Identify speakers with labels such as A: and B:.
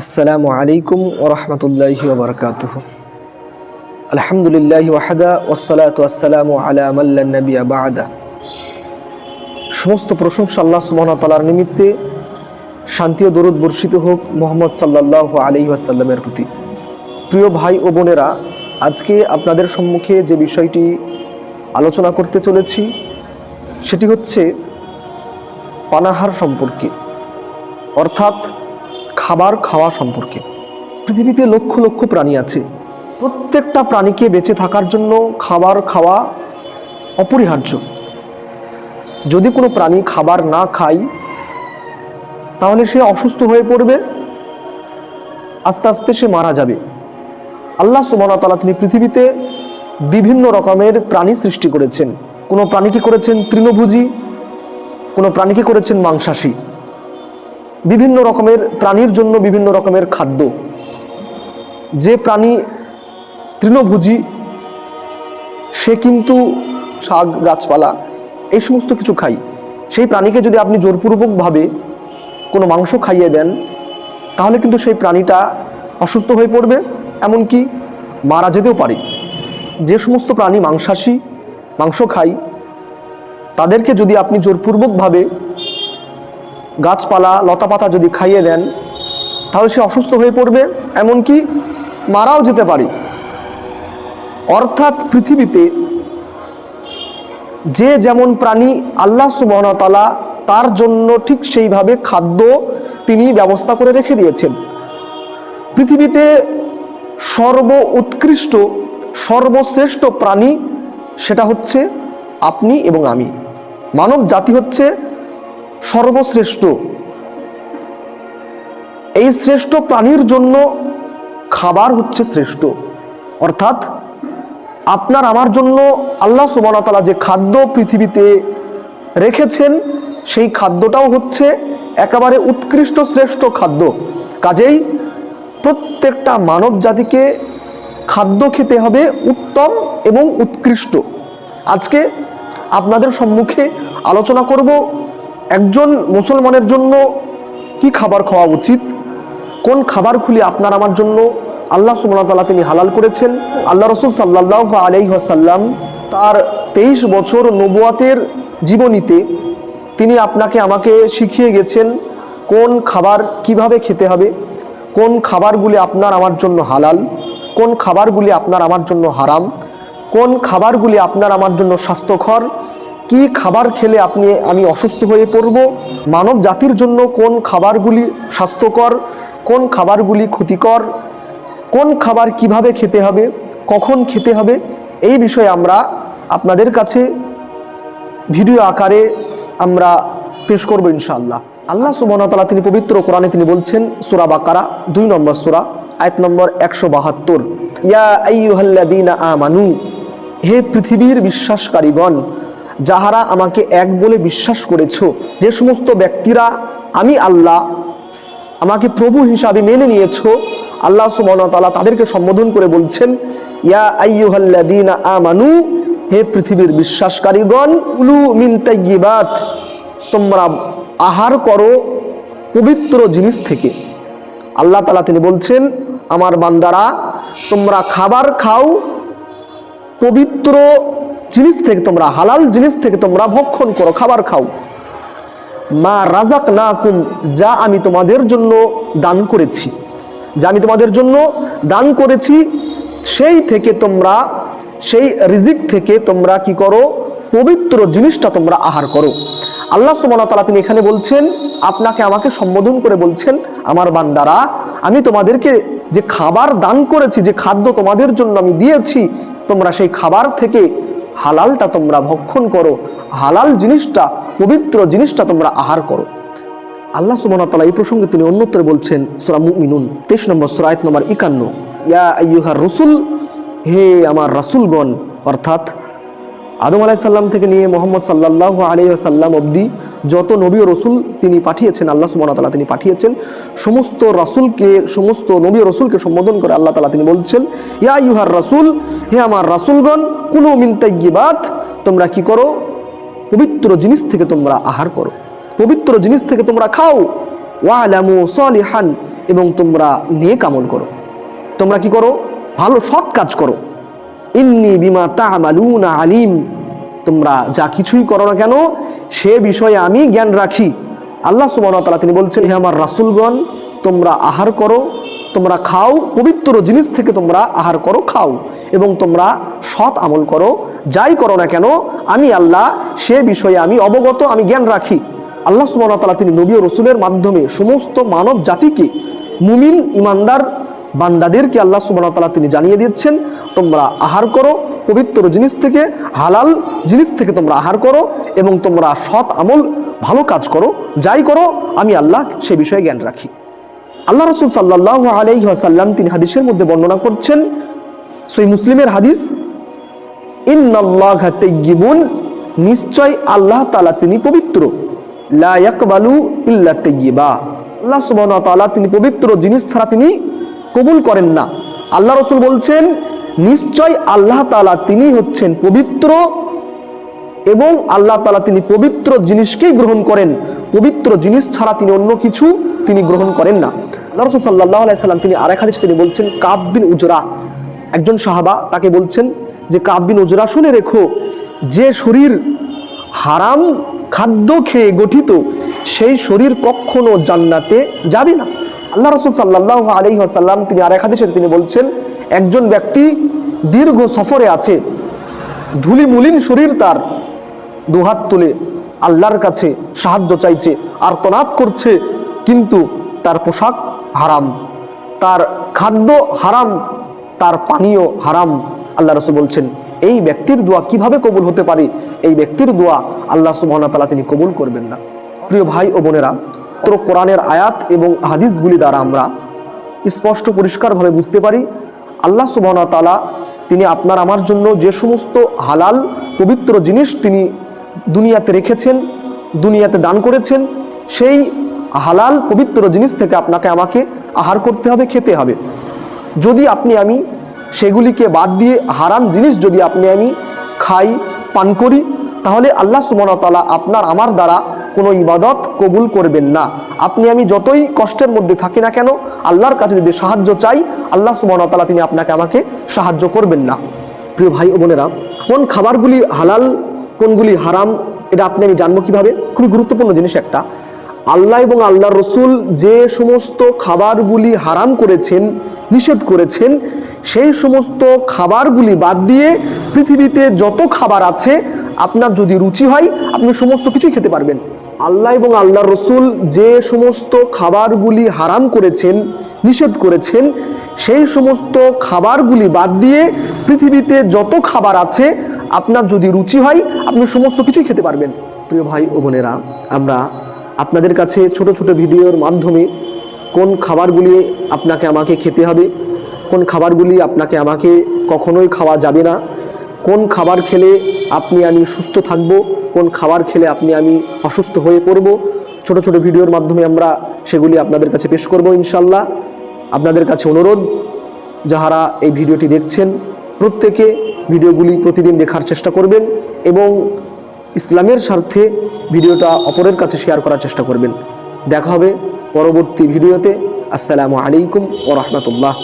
A: আসসালামু আলাইকুম ওরহমতুল্লাহি ওবরকাতুহ আলহামদুলিল্লাহ ওয়াহাদা ওসালাতু আসসালামু আলা মাল্লা নবিয়া বাদা। সমস্ত প্রশংসা আল্লাহ তাআলার নিমিত্তে শান্তি ও দরুদ বর্ষিত হোক মোহাম্মদ সাল্লাল্লাহু আলাইহি ওয়াসাল্লামের প্রতি। প্রিয় ভাই ও বোনেরা, আজকে আপনাদের সম্মুখে যে বিষয়টি আলোচনা করতে চলেছি, সেটি হচ্ছে পানাহার সম্পর্কে। অর্থাৎ খাবার খাওয়া সম্পর্কে। পৃথিবীতে লক্ষ লক্ষ প্রাণী আছে। প্রত্যেকটা প্রাণীকে বেঁচে থাকার জন্য খাবার খাওয়া অপরিহার্য। যদি কোনো প্রাণী খাবার না খায়, তাহলে সে অসুস্থ হয়ে পড়বে। আস্তে আস্তে সে মারা যাবে। আল্লাহ সুবাহতালা তিনি পৃথিবীতে বিভিন্ন রকমের প্রাণী সৃষ্টি করেছেন। কোনো প্রাণীকে করেছেন তৃণভোজী? কোনো প্রাণীকে করেছেন মাংসাশী? বিভিন্ন রকমের প্রাণীর জন্য বিভিন্ন রকমের খাদ্য। যে প্রাণী তৃণভোজী, সে কিন্তু শাক, গাছপালা, এই সমস্ত কিছু খাই সেই প্রাণীকে যদি আপনি জোরপূর্বকভাবে কোনো মাংস খাইয়ে দেন, তাহলে কিন্তু সেই প্রাণীটা অসুস্থ হয়ে পড়বে, এমনকি মারা যেতেও পারে। যে সমস্ত প্রাণী মাংসাশী, মাংস খায়, তাদেরকে যদি আপনি জোরপূর্বকভাবে গাছপালা, লতাপাতা যদি খাইয়ে দেন, তাহলে সে অসুস্থ হয়ে পড়বে, এমনকি মারাও যেতে পারে। অর্থাৎ পৃথিবীতে যে যেমন প্রাণী আল্লাহ সুবহনতালা তার জন্য ঠিক সেইভাবে খাদ্য তিনি ব্যবস্থা করে রেখে দিয়েছেন। পৃথিবীতে সর্ব উৎকৃষ্ট, সর্বশ্রেষ্ঠ প্রাণী সেটা হচ্ছে আপনি এবং আমি। মানব জাতি হচ্ছে সর্বশ্রেষ্ঠ। এই শ্রেষ্ঠ প্রাণীর জন্য খাবার হচ্ছে শ্রেষ্ঠ। অর্থাৎ আপনার আমার জন্য আল্লাহ সুবাহতালা যে খাদ্য পৃথিবীতে রেখেছেন, সেই খাদ্যটাও হচ্ছে একেবারে উৎকৃষ্ট শ্রেষ্ঠ খাদ্য। কাজেই প্রত্যেকটা মানব জাতিকে খাদ্য খেতে হবে উত্তম এবং উৎকৃষ্ট। আজকে আপনাদের সম্মুখে আলোচনা করব একজন মুসলমানের জন্য কি খাবার খাওয়া উচিত? কোন খাবার খাবারগুলি আপনার আমার জন্য? আল্লাহ সুমতাল্লাহ তিনি হালাল করেছেন। আল্লাহ রসুল সাল্লাহ আলাইসাল্লাম তার তেইশ বছর নবুয়াতের জীবনীতে তিনি আপনাকে, আমাকে শিখিয়ে গেছেন কোন খাবার কীভাবে খেতে হবে, কোন খাবারগুলি আপনার আমার জন্য হালাল, কোন খাবারগুলি আপনার আমার জন্য হারাম, কোন খাবারগুলি আপনার আমার জন্য স্বাস্থ্যকর কি খাবার খেলে আপনি, আমি অসুস্থ হয়ে পড়ব? মানব জাতির জন্য কোন খাবারগুলি স্বাস্থ্যকর, কোন খাবারগুলি ক্ষতিকর, কোন খাবার কীভাবে খেতে হবে, কখন খেতে হবে, এই বিষয়ে আমরা আপনাদের কাছে ভিডিও আকারে আমরা পেশ করব ইনশাআল্লাহ। আল্লাহ সুবহানাহু তিনি পবিত্র কোরআনে তিনি বলছেন, সূরা বাকারা, দুই নম্বর সূরা, আয়াত নম্বর একশো বাহাত্তর। ইয়া আইয়ুহাল্লাযীনা আমানু, হে পৃথিবীর বিশ্বাসকারীগণ যাহারা আমাকে এক বলে বিশ্বাস করেছ, যে সমস্ত ব্যক্তিরা আমি আল্লাহ, আমাকে প্রভু হিসাবে মেনে নিয়েছ, আল্লাহ সুবহানাহু তাদেরকে সম্বোধন করে বলছেন, ইয়া আইয়ুহাল্লাযীনা আমানু, হে পৃথিবীর বিশ্বাসকারীগণ উলু মিন তাইয়্যিবাত, তোমরা আহার করো পবিত্র জিনিস থেকে। আল্লাহ তালা তিনি বলছেন, আমার বান্দারা, তোমরা খাবার খাও পবিত্র জিনিস থেকে তোমরা, হালাল জিনিস থেকে তোমরা ভক্ষণ করো, খাবার খাও। মা রাজাক না কুম যা আমি তোমাদের জন্য দান করেছি। যা আমি তোমাদের জন্য দান করেছি, সেই থেকে তোমরা, সেই রিজিক থেকে তোমরা কি করো? পবিত্র জিনিসটা তোমরা আহার করো। আল্লাহ সুমনতালা তিনি এখানে বলছেন, আপনাকে আমাকে সম্বোধন করে বলছেন, আমার বান্দারা, আমি তোমাদেরকে যে খাবার দান করেছি, যে খাদ্য তোমাদের জন্য আমি দিয়েছি, তোমরা সেই খাবার থেকে হালালটা তোমরা ভক্ষণ করো, হালাল জিনিসটা, পবিত্র জিনিসটা তোমরা আহার করো। আল্লাহ সুবহানাহু এই প্রসঙ্গে তিনি অন্যত্র বলছেন সূরা মুমিনুন 23 নম্বর সূরা, আয়াত নম্বর 51 ইয়া আইয়ুহার রসুল, হে আমার রাসূলগণ, অর্থাৎ আদম আলাইসাল্লাম থেকে নিয়ে মোহাম্মদ সাল্লাহ আলাইসাল্লাম অবধি যত নবী রসুল তিনি পাঠিয়েছেন, আল্লাহ সুবাহ তালা তিনি পাঠিয়েছেন, সমস্ত রাসুলকে, সমস্ত নবী রসুলকে সম্বোধন করে আল্লাহ তালা তিনি বলছেন, ইয়া ইউহার রাসুল, হে আমার রাসুলগণ কোনো মিনতাইবাত তোমরা কি করো? পবিত্র জিনিস থেকে তোমরা আহার করো। পবিত্র জিনিস থেকে তোমরা খাও। ওয়ালামু সলিহান, এবং তোমরা নেক আমল করো। তোমরা কি করো? ভালো সৎ কাজ করো। ইন্নি বিমা তামালুনা আলিম। তোমরা যা কিছুই করো না কেন, সে বিষয়ে আমি জ্ঞান রাখি। আল্লাহ ওয়া তিনি বলছেন, হে আমার রাসূলগণ, তোমরা আহার করো, তোমরা খাও, পবিত্র জিনিস থেকে তোমরা আহার করো, খাও, এবং তোমরা সৎ আমল করো। যাই করো না কেন, আমি আল্লাহ, সে বিষয়ে আমি অবগত, আমি জ্ঞান রাখি। আল্লাহ ওয়া তিনি নবী ও রসুলের মাধ্যমে সমস্ত মানব জাতিকে মুমিন, ইমানদার বান্দাদেরকে আল্লাহ সুবহানাহু ওয়া তাআলা তিনি জানিয়ে দিচ্ছেন, তোমরা আহার করো, পবিত্র জিনিস থেকে, হালাল জিনিস থেকে তোমরা আহার করো এবং তোমরা সৎ আমল, ভালো কাজ করো, যাই করো, আমি আল্লাহ সে বিষয়ে জ্ঞান রাখি। আল্লাহ রসুল সাল্লাহ আলাইহি ওয়াসাল্লাম তিনি হাদিসের মধ্যে বর্ণনা করছেন, সই মুসলিমের হাদিস, ইন্নাল্লাহ তাইয়িবুন নিশ্চয় আল্লাহ তালা তিনি পবিত্র। লা ইয়াকবালু ইল্লা তাইয়িবা আল্লাহ সুবহানাহু ওয়া তাআলা তিনি পবিত্র জিনিস ছাড়া তিনি কবুল করেন না। আল্লাহ রসুল বলছেন, নিশ্চয় আল্লাহ তাআলা তিনি হচ্ছেন পবিত্র এবং আল্লাহ তাআলা তিনি পবিত্র জিনিসকেই গ্রহণ করেন। পবিত্র জিনিস ছাড়া তিনি অন্য কিছু তিনি গ্রহণ করেন না। আল্লাহ রসুল সাল্লাহ আলাইসাল্লাম তিনি আরেক হাদিস তিনি বলছেন, কাব বিন উজরা। একজন সাহাবা তাকে বলছেন যে, কাব বিন উজরা শুনে রেখো, যে শরীর হারাম খাদ্য খেয়ে গঠিত, সেই শরীর কখনো জান্নাতে যাবে না। আল্লাহ রসুল সাল্লাহ আলি আসাল্লাম তিনি আরেক হাদিসে তিনি বলছেন, একজন ব্যক্তি দীর্ঘ সফরে আছে, ধুলিমুলিন শরীর তার, দুহাত তুলে আল্লাহর কাছে সাহায্য চাইছে আর তনাত করছে, কিন্তু তার পোশাক হারাম, তার খাদ্য হারাম, তার পানীয় হারাম, আল্লাহ রসুল বলছেন। এই ব্যক্তির দোয়া কীভাবে কবুল হতে পারে? এই ব্যক্তির দোয়া আল্লাহ তাআলা তিনি কবুল করবেন না। প্রিয় ভাই ও বোনেরা তো কোরআনের আয়াত এবং হাদিসগুলি দ্বারা আমরা স্পষ্ট পরিষ্কারভাবে বুঝতে পারি, আল্লাহ সুবহানাহু তাআলা তিনি আপনার আমার জন্য যে সমস্ত হালাল, পবিত্র জিনিস তিনি দুনিয়াতে রেখেছেন, দুনিয়াতে দান করেছেন, সেই হালাল, পবিত্র জিনিস থেকে আপনাকে আমাকে আহার করতে হবে, খেতে হবে। যদি আপনি আমি সেগুলিকে বাদ দিয়ে হারাম জিনিস যদি আপনি আমি খাই, পান করি, তাহলে আল্লাহ সুমনতালা আপনার আমার দ্বারা কোনো ইবাদত কবুল করবেন না। আপনি আমি যতই কষ্টের মধ্যে থাকি না কেন, আল্লাহর কাছে যদি সাহায্য চাই, আল্লাহ সুমনতালা তিনি আপনাকে আমাকে সাহায্য করবেন না। প্রিয় ভাই ও বোনেরা, কোন খাবারগুলি হালাল, কোনগুলি হারাম, এটা আপনি আমি জানব কীভাবে? খুবই গুরুত্বপূর্ণ জিনিস একটা। আল্লাহ এবং আল্লাহ রসুল যে সমস্ত খাবারগুলি হারাম করেছেন, নিষেধ করেছেন, সেই সমস্ত খাবারগুলি বাদ দিয়ে পৃথিবীতে যত খাবার আছে আপনার যদি রুচি হয়, আপনি সমস্ত কিছুই খেতে পারবেন। আল্লাহ এবং আল্লাহ রসুল যে সমস্ত খাবারগুলি হারাম করেছেন, নিষেধ করেছেন, সেই সমস্ত খাবারগুলি বাদ দিয়ে পৃথিবীতে যত খাবার আছে, আপনার যদি রুচি হয়, আপনি সমস্ত কিছুই খেতে পারবেন। প্রিয় ভাই ও বোনেরা, আমরা আপনাদের কাছে ছোট ছোট ভিডিওর মাধ্যমে কোন খাবারগুলি আপনাকে আমাকে খেতে হবে, কোন খাবারগুলি আপনাকে আমাকে কখনোই খাওয়া যাবে না কোন খাবার খেলে আপনি আমি সুস্থ থাকব, কোন খাবার খেলে আপনি আমি অসুস্থ হয়ে পড়ব, ছোট ছোট ভিডিওর মাধ্যমে আমরা সেগুলি আপনাদের কাছে পেশ করব ইনশাল্লাহ আপনাদের কাছে অনুরোধ, যাহারা এই ভিডিওটি দেখছেন, প্রত্যেকে ভিডিওগুলি প্রতিদিন দেখার চেষ্টা করবেন এবং ইসলামের স্বার্থে ভিডিওটা অপরের কাছে শেয়ার করার চেষ্টা করবেন। দেখা হবে পরবর্তী ভিডিওতে। আসসালামু আলাইকুম ও রহমতুল্লাহ।